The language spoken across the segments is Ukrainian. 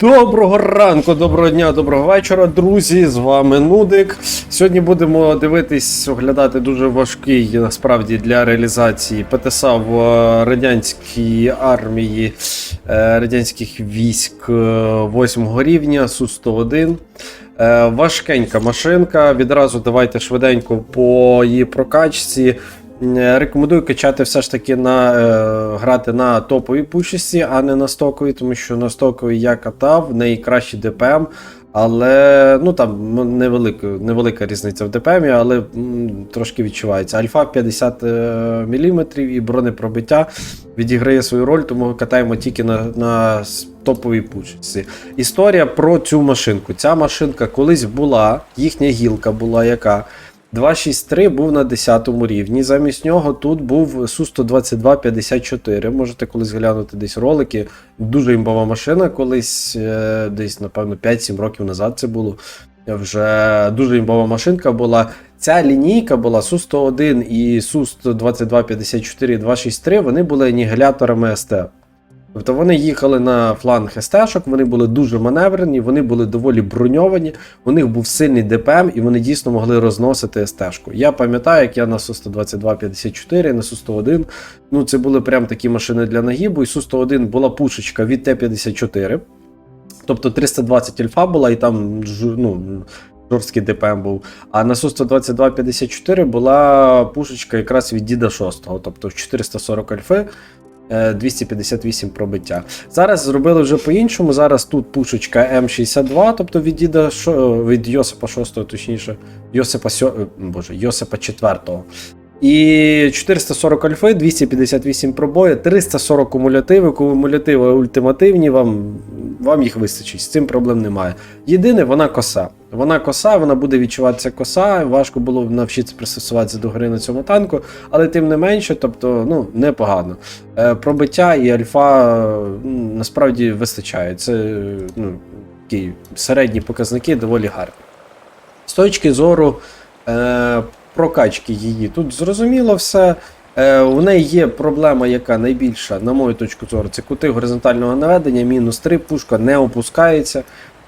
Доброго ранку, доброго дня, доброго вечора, друзі. З вами Нудик. Сьогодні будемо дивитись, оглядати дуже важкий насправді для реалізації ПТСА в е, радянській армії е, радянських військ 8 рівня Су-101. Е, Важкенька машинка. Відразу давайте швиденько по її прокачці. Е, Рекомендую качати все ж таки на е, грати на топовій пушісті, а не на стоковій, тому що на стоковій я катав, в неї кращий ДПМ, але ну там невелика, невелика різниця в ДПМі, але м, трошки відчувається. Альфа 50 мм і бронепробиття відіграє свою роль, тому катаємо тільки на, на топовій пушці. Історія про цю машинку. Ця машинка колись була, їхня гілка була яка. 263 був на 10 рівні. Замість нього тут був Су-122-54. Можете колись глянути десь ролики. Дуже імбова машина, колись, е, десь, напевно, 5-7 років назад це було. Вже дуже імбова машинка була. Ця лінійка була Су-101 і Су-122-54 і 263, вони були анігіляторами СТ. Тобто вони їхали на фланг СТ-шок, вони були дуже маневрені, вони були доволі броньовані, у них був сильний ДПМ і вони дійсно могли розносити СТ-шку. Я пам'ятаю, як я на Су-122-54, на Су-101, ну це були прям такі машини для нагібу, і Су-101 була пушечка від Т-54, тобто 320 альфа була, і там ну, жорсткий ДПМ був. А на Су-122-54 була пушечка якраз від Діда 6, тобто 440 альфи. Е, 258 пробиття. Зараз зробили вже по-іншому. Зараз тут пушечка М62, тобто від діда від Йосипа 6, точніше, Йосипа сьо... е, Боже, Йосипа 4. І 440 альфи, 258 пробої, 340 кумулятиви. Кумулятиви ультимативні, вам, вам їх вистачить. З цим проблем немає. Єдине, вона коса. Вона коса, вона буде відчуватися коса. Важко було б навчитися пристосуватися до гри на цьому танку, але тим не менше, тобто, ну, непогано. Е, Пробиття і альфа насправді вистачає. Це ну, такі середні показники доволі гарні. З точки зору е, прокачки її, тут зрозуміло все. Е, у неї є проблема, яка найбільша, на мою точку зору, це кути горизонтального наведення, мінус 3, пушка не опускається.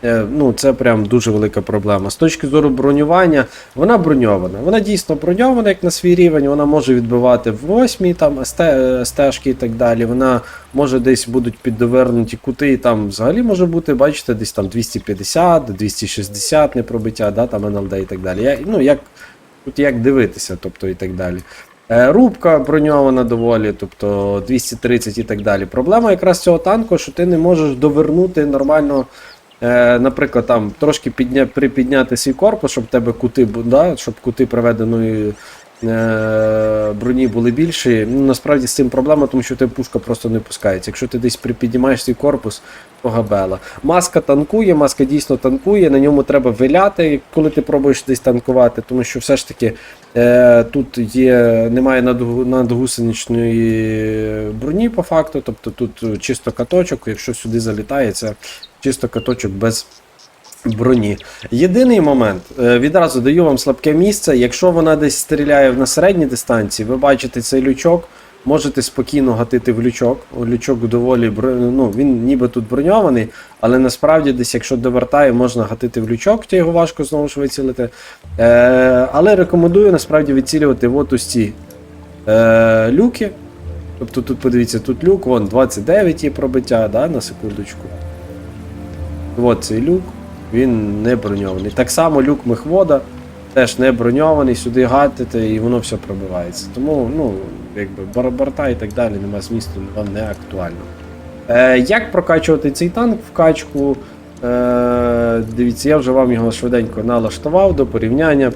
Е, ну, це прям дуже велика проблема. З точки зору бронювання, вона броньована. Вона дійсно броньована, як на свій рівень, вона може відбивати в 8 там е, стежки і так далі. Вона може десь будуть піддовернуті кути, там взагалі може бути, бачите, десь там 250, 260 непробиття, да, там НЛД і так далі. Я, ну, як, тут як дивитися, тобто і так далі. Е, Рубка броньована доволі, тобто 230 і так далі. Проблема якраз цього танку, що ти не можеш довернути нормально. Е, наприклад, там трошки підня, припідняти свій корпус, щоб тебе кути, да, щоб кути приведеної броні були більші. Ну, насправді з цим проблема, тому що тебе пушка просто не пускається. Якщо ти десь припіднімаєш свій корпус, то габела. Маска танкує, маска дійсно танкує, на ньому треба виляти, коли ти пробуєш десь танкувати, тому що все ж таки е, тут є, немає надгусеничної броні по факту, тобто тут чисто каточок, якщо сюди залітає, це чисто каточок без броні. Єдиний момент, е, відразу даю вам слабке місце. Якщо вона десь стріляє на середній дистанції, ви бачите цей лючок. Можете спокійно гатити в лючок. Лючок доволі ну, він ніби тут броньований, але насправді десь, якщо довертає, можна гатити в лючок, то його важко знову ж вицілити. Е, але рекомендую насправді відцілювати от ось ці е, люки. Тобто тут подивіться, тут люк, вон 29 є пробиття, да, на секундочку. От цей люк, він не броньований. Так само люк мехвода теж не броньований, сюди гатите і воно все пробивається. Тому, ну, якби бар- і так далі, нема змісту, вам не актуально. Е, як прокачувати цей танк в качку? Е, дивіться, я вже вам його швиденько налаштував до порівняння.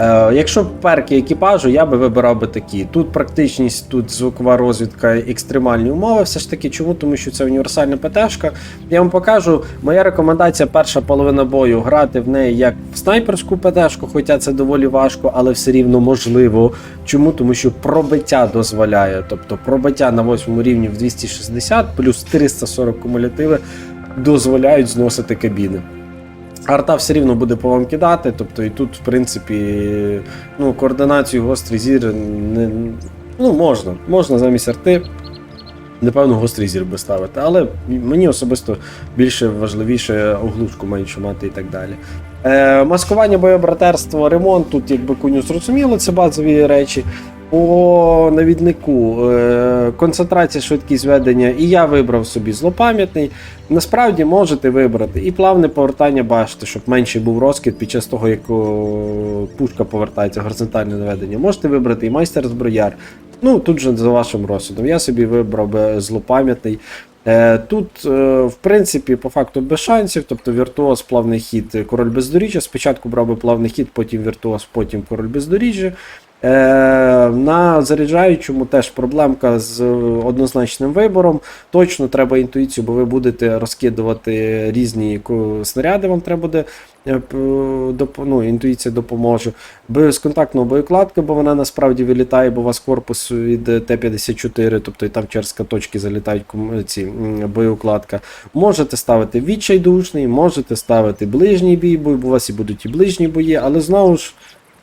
Е, якщо перки екіпажу, я би вибирав би такі. Тут практичність, тут звукова розвідка, екстремальні умови. Все ж таки, чому? Тому що це універсальна ПТшка. Я вам покажу. Моя рекомендація перша половина бою грати в неї як в снайперську ПТшку, хоча це доволі важко, але все рівно можливо. Чому? Тому що пробиття дозволяє. Тобто пробиття на 8 рівні в 260 плюс 340 кумулятиви дозволяють зносити кабіни. Арта все рівно буде по вам кидати, тобто і тут, в принципі, ну, координацію гострий зір не, ну, можна. Можна замість арти Напевно, гострий зір би ставити, але мені особисто більше важливіше оглушку менше мати і так далі. Е, маскування, боєбратерство, ремонт, тут якби коню зрозуміло, це базові речі. По навіднику е, концентрація, швидкість ведення, і я вибрав собі злопам'ятний. Насправді можете вибрати і плавне повертання башти, щоб менший був розкид під час того, як пушка повертається, горизонтальне наведення. Можете вибрати і майстер зброяр. Ну, тут же за вашим розсудом. Я собі вибрав би злопам'ятний. Е, Тут, е, в принципі, по факту без шансів, тобто віртуоз, плавний хід, е, король бездоріжжя. Спочатку брав би плавний хід, потім віртуоз, потім король бездоріжжя. Е, на заряджаючому теж проблемка з однозначним вибором. Точно треба інтуїцію, бо ви будете розкидувати різні снаряди, вам треба буде е, ну, інтуїція допоможе. Безконтактна боєкладка, бо вона насправді вилітає, бо у вас корпус від Т-54, тобто і там через каточки залітають ці боєукладка. Можете ставити відчайдушний, можете ставити ближній бій, бо у вас і будуть і ближні бої, але знову ж.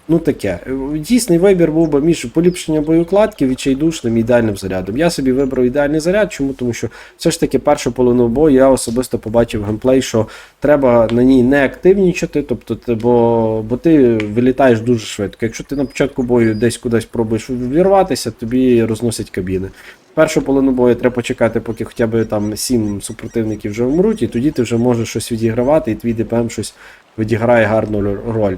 Ну таке. Дійсний вибір був би між поліпшенням боєукладки, відчайдушним і ідеальним зарядом. Я собі вибрав ідеальний заряд. Чому? Тому що все ж таки першу половину бою я особисто побачив геймплей, що треба на ній не активнічати, тобто, бо, бо ти вилітаєш дуже швидко. Якщо ти на початку бою десь кудись пробуєш вірватися, тобі розносять кабіни. Першу половину бою треба почекати, поки хоча б там сім супротивників вже вмруть, і тоді ти вже можеш щось відігравати, і твій ДПМ щось відіграє гарну роль.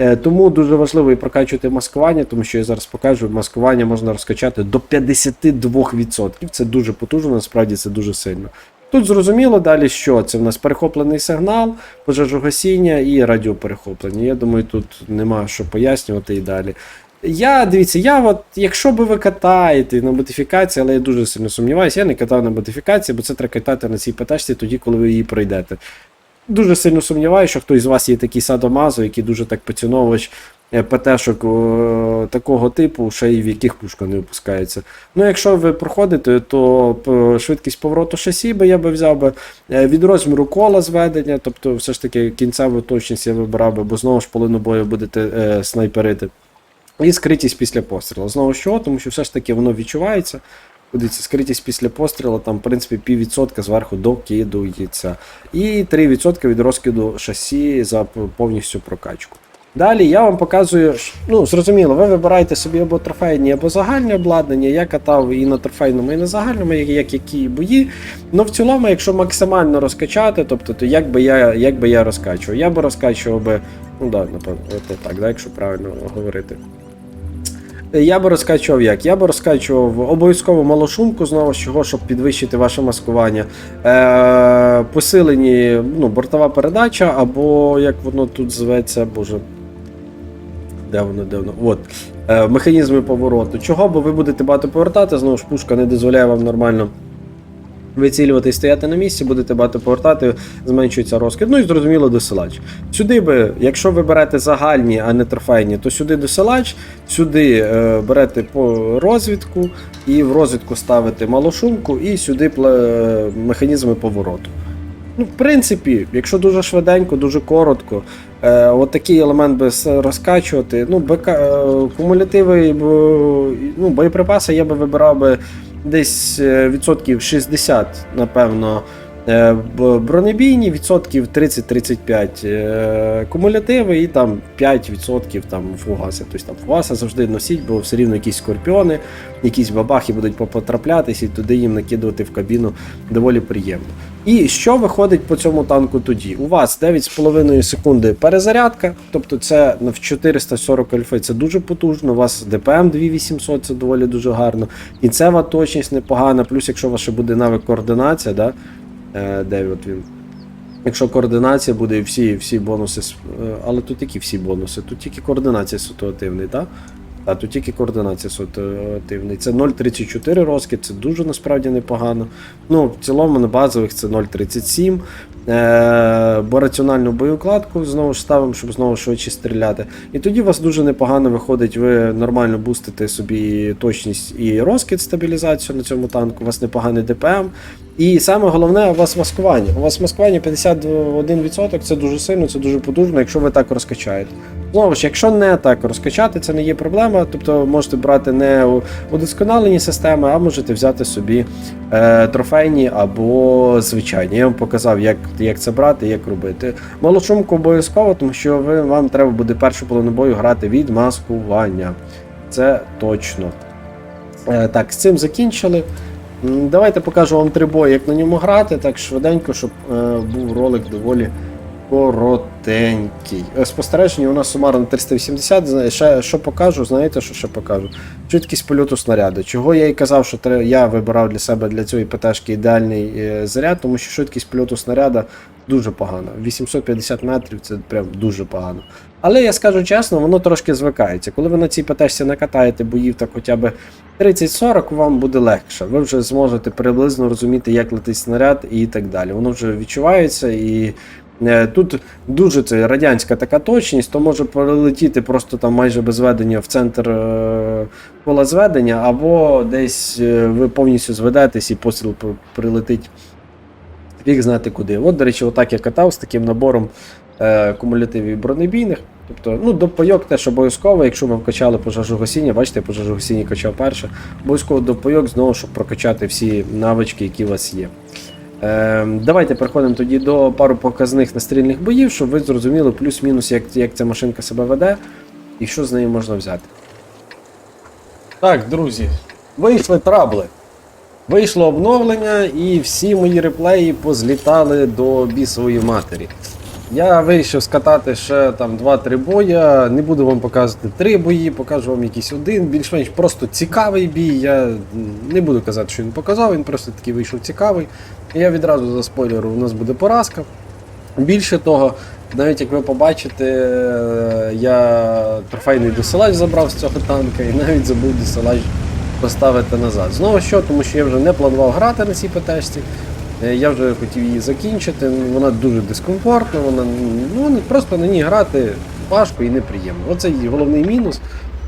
Е, Тому дуже важливо і прокачувати маскування, тому що я зараз покажу, маскування можна розкачати до 52%. Це дуже потужно, насправді це дуже сильно. Тут зрозуміло далі, що це в нас перехоплений сигнал, пожежогасіння і радіоперехоплення. Я думаю, тут нема що пояснювати і далі. Я дивіться, я от, якщо би ви катаєте на модифікації, але я дуже сильно сумніваюся, я не катав на модифікації, бо це треба катати на цій ПТшці тоді, коли ви її пройдете. Дуже сильно сумніваюся, що хтось з вас є такий садомазо, який дуже так поціновувач е, ПТшок такого типу, ще й в яких пушка не випускається. Ну, якщо ви проходите, то швидкість повороту шасі би я би взяв би е, від розміру кола зведення, тобто все ж таки кінцеву точність я вибирав би, бо знову ж половину бою будете е, снайперити. І скритість після пострілу. Знову чого, тому що все ж таки воно відчувається. Дивіться, скритість після пострілу, там, в принципі, піввідсотка зверху докидується. І 3% від розкиду шасі за повністю прокачку. Далі я вам показую, ну, зрозуміло, ви вибираєте собі або трофейні, або загальне обладнання. Я катав і на трофейному, і на загальному, як, як які бої. Ну, в цілому, якщо максимально розкачати, тобто, то як би я, як би я розкачував? Я би розкачував би, ну да, напевно, так, да, якщо правильно говорити. Я би розкачував як? Я би розкачував обов'язково малошумку, знову з чого, щоб підвищити ваше маскування. Е, посилені ну, бортова передача, або як воно тут зветься, боже. Де воно, де воно? От. Е, механізми повороту. Чого? Бо ви будете багато повертати, знову ж пушка не дозволяє вам нормально вицілювати і стояти на місці, будете багато повертати, зменшується розкид. Ну і зрозуміло досилач. Сюди би, якщо ви берете загальні, а не трофейні, то сюди досилач, сюди е, берете по розвідку, і в розвідку ставите малошумку, і сюди пле- механізми повороту. Ну, в принципі, якщо дуже швиденько, дуже коротко, е, от такий елемент би розкачувати. Ну, БК, е, кумулятиви, ну, боєприпаси я би вибирав би десь е, відсотків 60, напевно. Е, Бронебійні відсотків 30-35 е, кумулятиви і там 5% там фугаси. Тобто там фугаси завжди носіть, бо все рівно якісь скорпіони, якісь бабахи будуть потраплятися, і туди їм накидувати в кабіну доволі приємно. І що виходить по цьому танку тоді? У вас 9,5 секунди перезарядка, тобто це в 440 альфи це дуже потужно. У вас ДПМ 2800, це доволі дуже гарно. Кінцева точність непогана, плюс якщо у вас ще буде навик координація, да? Е, де от він. Якщо координація буде і всі, всі бонуси, е, але тут які всі бонуси? Тут тільки координація ситуативний, так? А тут тільки координація ситуативний. Це 0,34 розкид, це дуже насправді непогано. Ну, в цілому на базових це 0,37. Е, бо раціональну боєукладку знову ж ставимо, щоб знову швидше стріляти. І тоді у вас дуже непогано виходить, ви нормально бустите собі точність і розкид стабілізацію на цьому танку, у вас непоганий ДПМ. І саме головне, у вас маскування. У вас маскування 51%, це дуже сильно, це дуже потужно, якщо ви так розкачаєте. Знову ж, якщо не так розкачати, це не є проблема. Тобто можете брати не удосконалені системи, а можете взяти собі е, трофейні або звичайні. Я вам показав, як, як це брати, як робити. Малошумку обов'язково, тому що ви, вам треба буде першу половину бою грати від маскування. Це точно. Е, так, з цим закінчили. Давайте покажу вам три бої, як на ньому грати, так швиденько, щоб е, був ролик доволі коротенький. Е, Спостереження у нас сумарно 380. Ще, що покажу, знаєте, що ще покажу? Швидкість польоту снаряду. Чого я і казав, що я вибирав для себе для цієї ПТшки ідеальний е, заряд, тому що швидкість польоту снаряда дуже погана. 850 метрів це прям дуже погано. Але я скажу чесно, воно трошки звикається. Коли ви на цій ПТшці накатаєте боїв так хоча б 30-40, вам буде легше. Ви вже зможете приблизно розуміти, як летить снаряд і так далі. Воно вже відчувається і. Е, Тут дуже це радянська така точність, то може прилетіти просто там майже без ведення в центр е, пола зведення, або десь е, ви повністю зведетесь і постріл прилетить фіг знати куди. От, до речі, отак я катав з таким набором е, кумулятивів бронебійних. Тобто, ну, допайок теж обов'язково, якщо ви вкачали пожежогасіння, бачите, пожежогасіння качав перше. Обов'язково допайок знову, щоб прокачати всі навички, які у вас є. Е, давайте переходимо тоді до пару показних настрільних боїв, щоб ви зрозуміли плюс-мінус, як, як ця машинка себе веде і що з нею можна взяти. Так, друзі, вийшли трабли. Вийшло обновлення, і всі мої реплеї позлітали до бісової матері. Я вирішив скатати ще там 2-3 боя. Не буду вам показувати 3 бої, покажу вам якийсь один, більш-менш просто цікавий бій. Я не буду казати, що він показав, він просто такий вийшов цікавий. Я відразу за спойлеру, у нас буде поразка. Більше того, навіть як ви побачите, я трофейний досилач забрав з цього танка і навіть забув досилач поставити назад. Знову що, тому що я вже не планував грати на цій ПТшці. Е, Я вже хотів її закінчити. Вона дуже дискомфортна, вона ну, просто на ній грати важко і неприємно. Оце її головний мінус.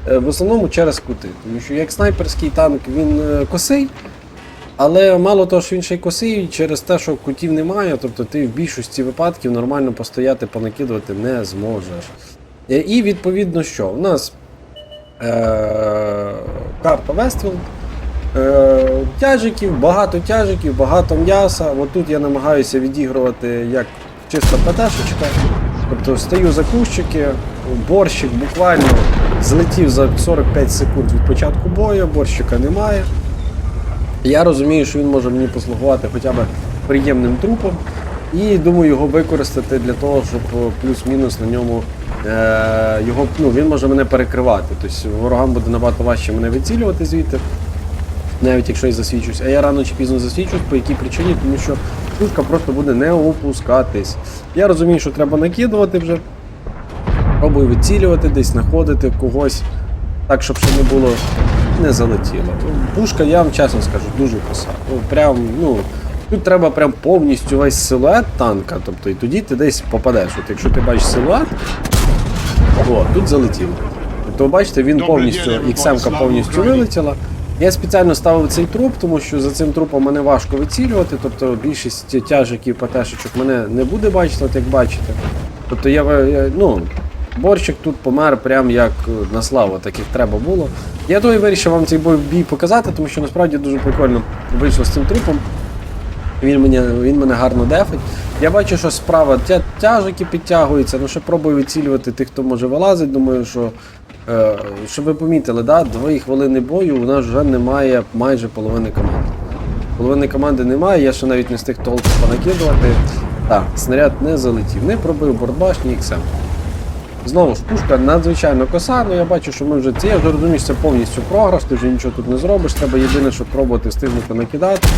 Е, В основному через кути. Тому що як снайперський танк він е, косий, але мало того, що він ще й косий, через те, що кутів немає, тобто ти в більшості випадків нормально постояти, понакидувати не зможеш. І відповідно що? У нас е- карта Вествілд. Е, тяжиків, багато тяжиків, багато м'яса. От тут я намагаюся відігрувати як чисто ПТшечка. Тобто стою за кущики, борщик буквально злетів за 45 секунд від початку бою, борщика немає. Я розумію, що він може мені послугувати хоча б приємним трупом. І думаю його використати для того, щоб плюс-мінус на ньому е, його, ну, він може мене перекривати. Тобто ворогам буде набагато важче мене вицілювати звідти навіть якщо я засвідчусь. А я рано чи пізно засвідчусь, по якій причині, тому що пушка просто буде не опускатись. Я розумію, що треба накидувати вже. Пробую вицілювати десь, знаходити когось, так, щоб ще не було, не залетіло. Пушка, я вам чесно скажу, дуже коса. Ну, прям, ну, тут треба прям повністю весь силует танка, тобто і тоді ти десь попадеш. От якщо ти бачиш силует, о, тут залетіло. Тобто, бачите, він повністю, XM повністю вилетіла. Я спеціально ставив цей труп, тому що за цим трупом мене важко вицілювати. Тобто більшість тяжиків ПТшечок мене не буде бачити, от як бачите. Тобто я, я ну, борщик тут помер прям як на славу, так як треба було. Я то вирішив вам цей бій показати, тому що насправді дуже прикольно вийшло з цим трупом. Він мене, він мене гарно дефить. Я бачу, що справа тя, тяжики підтягуються, ну ще пробую відцілювати тих, хто може вилазить. Думаю, що щоб ви помітили, да, дві хвилини бою у нас вже немає майже половини команди. Половини команди немає, я ще навіть не встиг толку понакидувати. Так, снаряд не залетів, не пробив бортбашні XM. Знову ж пушка надзвичайно коса, але я бачу, що ми вже це. Я вже розумію, що це повністю програш, ти вже нічого тут не зробиш. Треба єдине, щоб пробувати встигнути накидати.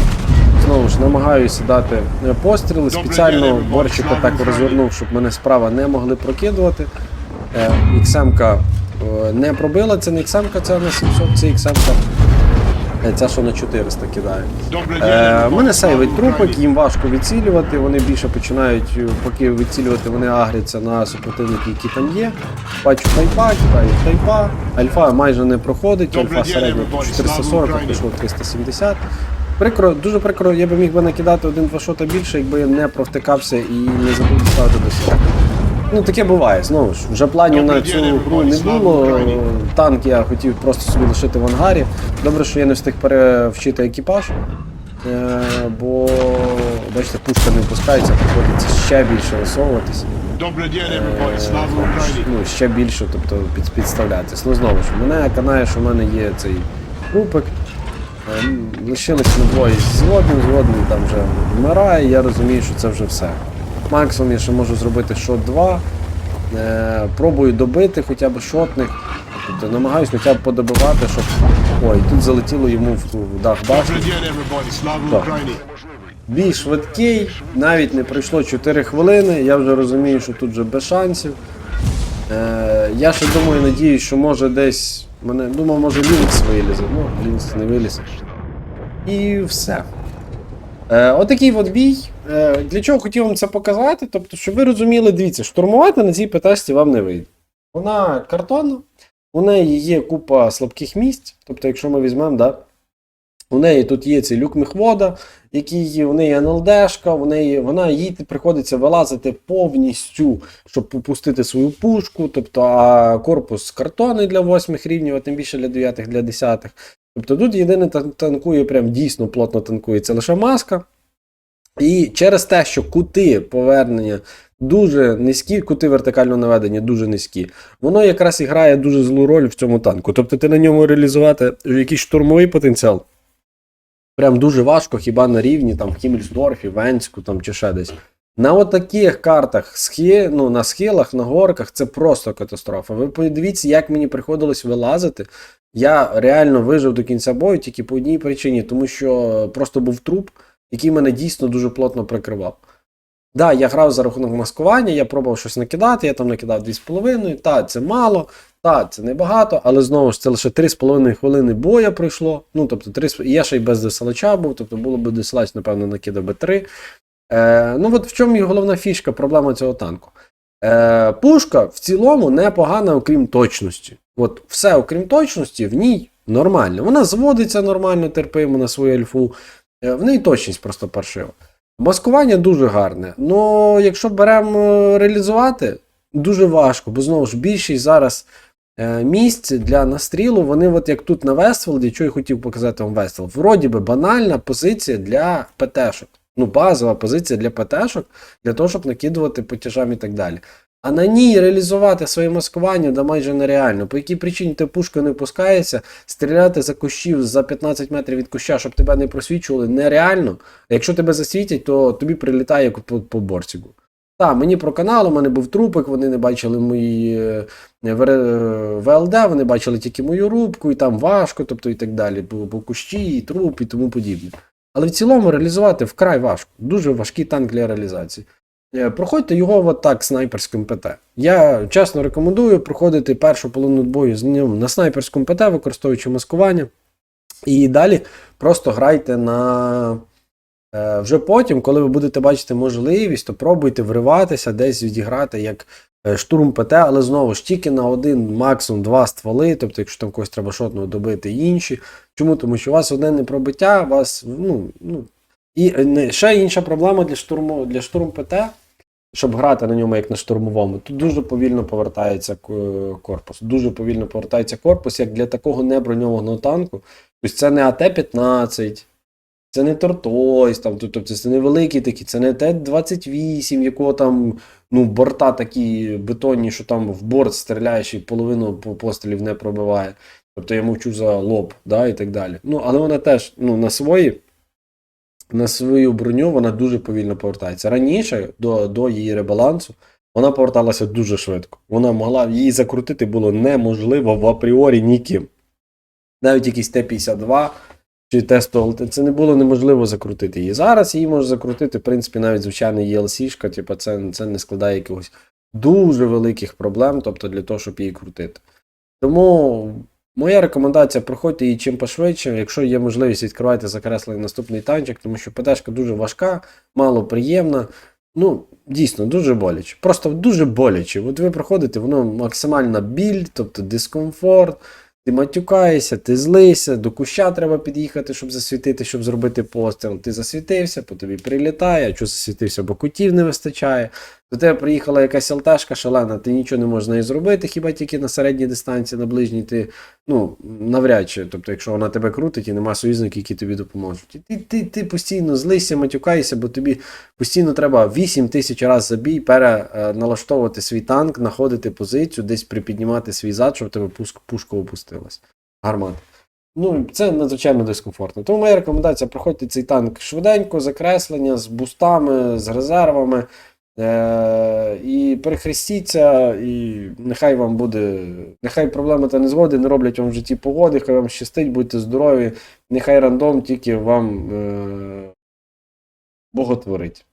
Знову ж намагаюся дати е, постріли. Спеціально борщика так розвернув, щоб мене справа не могли прокидувати. Е, е, не пробила, це не XM-ка, це на 700, це е, Ця, що на 400 кидає. Е, мене сейвить трупик, їм важко відцілювати, вони більше починають, е, поки відцілювати, вони агряться на супротивники, які там є. Бачу тайпа, кидаю тайпа. Альфа майже не проходить, альфа середня 440, а пішло 370. Прикро, дуже прикро, я би міг би накидати один-два шота більше, якби я не провтикався і не забув доставити до себе. Ну, таке буває, знову ж. Вже планів на цю гру не було. Танк я хотів просто собі лишити в ангарі. Добре, що я не встиг перевчити екіпаж. Е, бо, бачите, пушка не впускається, приходиться ще більше висовуватись. Слава Україні! Ну, ще більше, тобто під, підставлятись. Ну знову ж, мене канає, що в мене є цей групик. Е, ми двоє згодом, згодом там вже вмирає, я розумію, що це вже все. Максимум я ще можу зробити шот 2. Е, пробую добити хоча б шотних. Тобто намагаюсь хоча б подобивати, щоб. Ой, тут залетіло йому в дах. Україні! Бій швидкий, навіть не пройшло 4 хвилини, я вже розумію, що тут вже без шансів. Е, я ще думаю, надіюсь, що може десь. Мене, думав, може Лінкс вилізе. Ну, Лінкс не виліз. І все. Е, отакий от бій. Е, для чого хотів вам це показати? Тобто, щоб ви розуміли, дивіться, штурмувати на цій ПТшці вам не вийде. Вона картонна, у неї є купа слабких місць. Тобто, якщо ми візьмемо, да, у неї тут є цей люк мехвода, який у неї НЛДшка, у неї, вона їй приходиться вилазити повністю, щоб попустити свою пушку. Тобто, а корпус картонний для 8 рівнів, а тим більше для 9 для 10 Тобто тут єдине тан- танкує, прям дійсно плотно танкує, це лише маска. І через те, що кути повернення дуже низькі, кути вертикального наведення дуже низькі, воно якраз і грає дуже злу роль в цьому танку. Тобто ти на ньому реалізувати якийсь штурмовий потенціал. Прям дуже важко, хіба на рівні там в Хіммельсдорфі, Венську там чи ще десь. На от таких картах, схи, ну, на схилах, на горках, це просто катастрофа. Ви подивіться, як мені приходилось вилазити. Я реально вижив до кінця бою тільки по одній причині, тому що просто був труп, який мене дійсно дуже плотно прикривав. Да, я грав за рахунок маскування, я пробував щось накидати, я там накидав 2,5, та це мало, та це небагато, але знову ж це лише 3,5 хвилини боя пройшло. Ну, тобто, 3, я ще й без десалача був, тобто було б десалач, напевно, накидав би 3. Е, ну, от в чому головна фішка, проблема цього танку. Е, пушка в цілому непогана, окрім точності. От все, окрім точності, в ній нормально. Вона зводиться нормально, терпимо на свою альфу. Е, в неї точність просто паршива. Маскування дуже гарне. Ну, якщо беремо е, реалізувати, дуже важко, бо знову ж більшість зараз е, місць для настрілу, вони, от як тут на Вестволді, що я хотів показати вам Вествол, вроді би банальна позиція для ПТшок. Ну, базова позиція для ПТшок, для того, щоб накидувати по тяжам і так далі. А на ній реалізувати своє маскування да майже нереально. По якій причині ти пушка не пускається, стріляти за кущів за 15 метрів від куща, щоб тебе не просвічували, нереально. А якщо тебе засвітять, то тобі прилітає як по, по борціку. Так, мені про канал, у мене був трупик, вони не бачили мої е, ВЛД, вони бачили тільки мою рубку, і там важко, тобто і так далі, бо, бо кущі, і труп, і тому подібне. Але в цілому реалізувати вкрай важко. Дуже важкий танк для реалізації. Е, Проходьте його от так снайперським ПТ. Я чесно рекомендую проходити першу половину бою з ним на снайперському ПТ, використовуючи маскування. І далі просто грайте на. Е, Вже потім, коли ви будете бачити можливість, то пробуйте вриватися, десь відіграти як е, штурм ПТ, але знову ж тільки на один, максимум два стволи, тобто, якщо там когось треба шотного добити, інші. Чому? Тому що у вас одне не пробиття, у вас, ну, ну, і е, ще інша проблема для штурму для штурм ПТ, щоб грати на ньому як на штурмовому, тут дуже повільно повертається корпус. Дуже повільно повертається корпус, як для такого неброньованого танку. Тобто це не АТ-15, це не Тортойс, там, тобто це не великий такий, це не Т-28, якого там ну, борта такі бетонні, що там в борт стріляєш і половину по- пострілів не пробиває. Тобто я мовчу за лоб, да, і так далі. Ну, але вона теж ну, на свої, на свою броню вона дуже повільно повертається. Раніше, до, до її ребалансу, вона поверталася дуже швидко. Вона могла її закрутити було неможливо в апріорі ніким. Навіть якийсь Т-52 чи Т-100, це не було неможливо закрутити її. Зараз її може закрутити, в принципі, навіть звичайна ELC-шка, типу, це, це не складає якихось дуже великих проблем, тобто для того, щоб її крутити. Тому моя рекомендація проходьте її чим пошвидше. Якщо є можливість, відкривайте закреслений наступний танчик, тому що ПТшка дуже важка, мало приємна. Ну, дійсно, дуже боляче. Просто дуже боляче. От ви проходите, воно максимальна біль, тобто дискомфорт. Ти матюкаєшся, ти злися, до куща треба під'їхати, щоб засвітити, щоб зробити постріл. Ти засвітився, по тобі прилітає, а що засвітився, бо кутів не вистачає. До тебе приїхала якась ЛТшка шалена, ти нічого не можеш з нею зробити, хіба тільки на середній дистанції, на ближній ти ну, навряд чи. Тобто, якщо вона тебе крутить і нема союзників, які тобі допоможуть. І ти, ти, ти постійно злися, матюкаєшся, бо тобі постійно треба 8 тисяч разів забій переналаштовувати свій танк, знаходити позицію, десь припіднімати свій зад, щоб тебе пушка опустилась. Гармат. Ну, це надзвичайно дискомфортно. Тому моя рекомендація: проходьте цей танк швиденько, закреслення, з бустами, з резервами. Е- і перехрестіться, і нехай вам буде. Нехай проблеми та незгоди не роблять вам в житті погоди, хай вам щастить, будьте здорові, нехай рандом тільки вам е- боготворить.